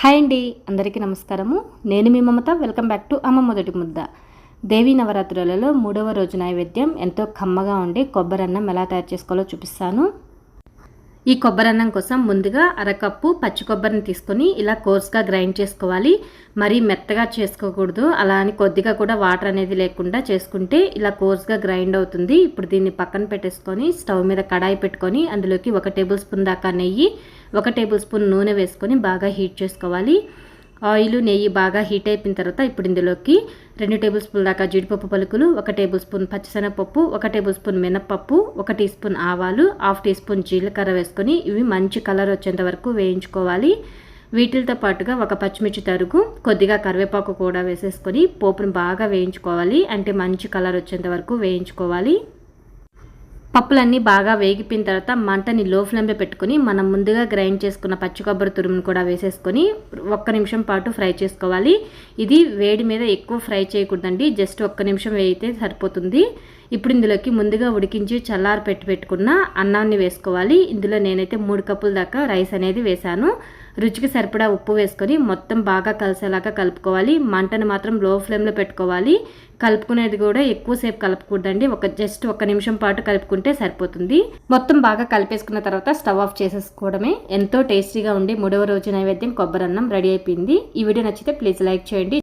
Hi అండి అందరికీ నమస్కారము. నేను మీ మమత వెల్కమ్ బ్యాక్ టు అమ్మ మొదటి ముద్ద. దేవీ నవరాత్రులలో మూడవ రోజు నైవేద్యం ఎంతో కమ్మగా ఉండి కొబ్బరి అన్నం ఎలా తయారు చేసుకోవాలో చూపిస్తాను. ఈ కొబ్బరి అన్నం కోసం ముందుగా అరకప్పు పచ్చి కొబ్బరిని తీసుకొని ఇలా కోర్స్గా గ్రైండ్ చేసుకోవాలి. మరీ మెత్తగా చేసుకోకూడదు. అలా అని కొద్దిగా కూడా వాటర్ అనేది లేకుండా చేసుకుంటే ఇలా కోర్స్గా గ్రైండ్ అవుతుంది. ఇప్పుడు దీన్ని పక్కన పెట్టేసుకొని స్టవ్ మీద కడాయి పెట్టుకొని అందులోకి ఒక టేబుల్ స్పూన్ దాకా నెయ్యి ఒక టేబుల్ స్పూన్ నూనె వేసుకొని బాగా హీట్ చేసుకోవాలి. ఆయిల్ నెయ్యి బాగా హీట్ అయిపోయిన తర్వాత ఇప్పుడు ఇందులోకి రెండు టేబుల్ స్పూన్ దాకా జీడిపప్పు పలుకులు ఒక టేబుల్ స్పూన్ పచ్చిశనగపప్పు ఒక టేబుల్ స్పూన్ మినప్పప్పు ఒక టీ స్పూన్ ఆవాలు హాఫ్ టీ స్పూన్ జీలకర్ర వేసుకొని ఇవి మంచి కలర్ వచ్చేంత వరకు వేయించుకోవాలి. వీటితో పాటుగా ఒక పచ్చిమిర్చి తరుగు కొద్దిగా కరివేపాకు కూడా వేసేసుకొని పోపును బాగా వేయించుకోవాలి. అంటే మంచి కలర్ వచ్చేంత వరకు వేయించుకోవాలి. పప్పులన్నీ బాగా వేగిపోయిన తర్వాత మంటని లో ఫ్లేమ్లో పెట్టుకొని మనం ముందుగా గ్రైండ్ చేసుకున్న పచ్చి కొబ్బరి తురుమును కూడా వేసేసుకొని ఒక్క నిమిషం పాటు ఫ్రై చేసుకోవాలి. ఇది వేడి మీద ఎక్కువ ఫ్రై చేయకూడదండి. జస్ట్ ఒక్క నిమిషం వేయితే సరిపోతుంది. ఇప్పుడు ఇందులోకి ముందుగా ఉడికించి చల్లారి పెట్టి పెట్టుకున్న అన్నాన్ని వేసుకోవాలి. ఇందులో నేనైతే మూడు కప్పుల దాకా రైస్ అనేది వేశాను. రుచికి సరిపడా ఉప్పు వేసుకొని మొత్తం బాగా కలిసేలాగా కలుపుకోవాలి. మంటను మాత్రం లో ఫ్లేమ్లో పెట్టుకోవాలి. కలుపుకునేది కూడా ఎక్కువసేపు కలపకూడదండి. ఒక జస్ట్ ఒక నిమిషం పాటు కలుపుకుంటే సరిపోతుంది. మొత్తం బాగా కలిపేసుకున్న తర్వాత స్టవ్ ఆఫ్ చేసేసుకోవడమే. ఎంతో టేస్టీగా ఉండి మూడవ రోజు నైవేద్యం కొబ్బరి అన్నం రెడీ అయిపోయింది. ఈ వీడియో నచ్చితే ప్లీజ్ లైక్ చేయండి.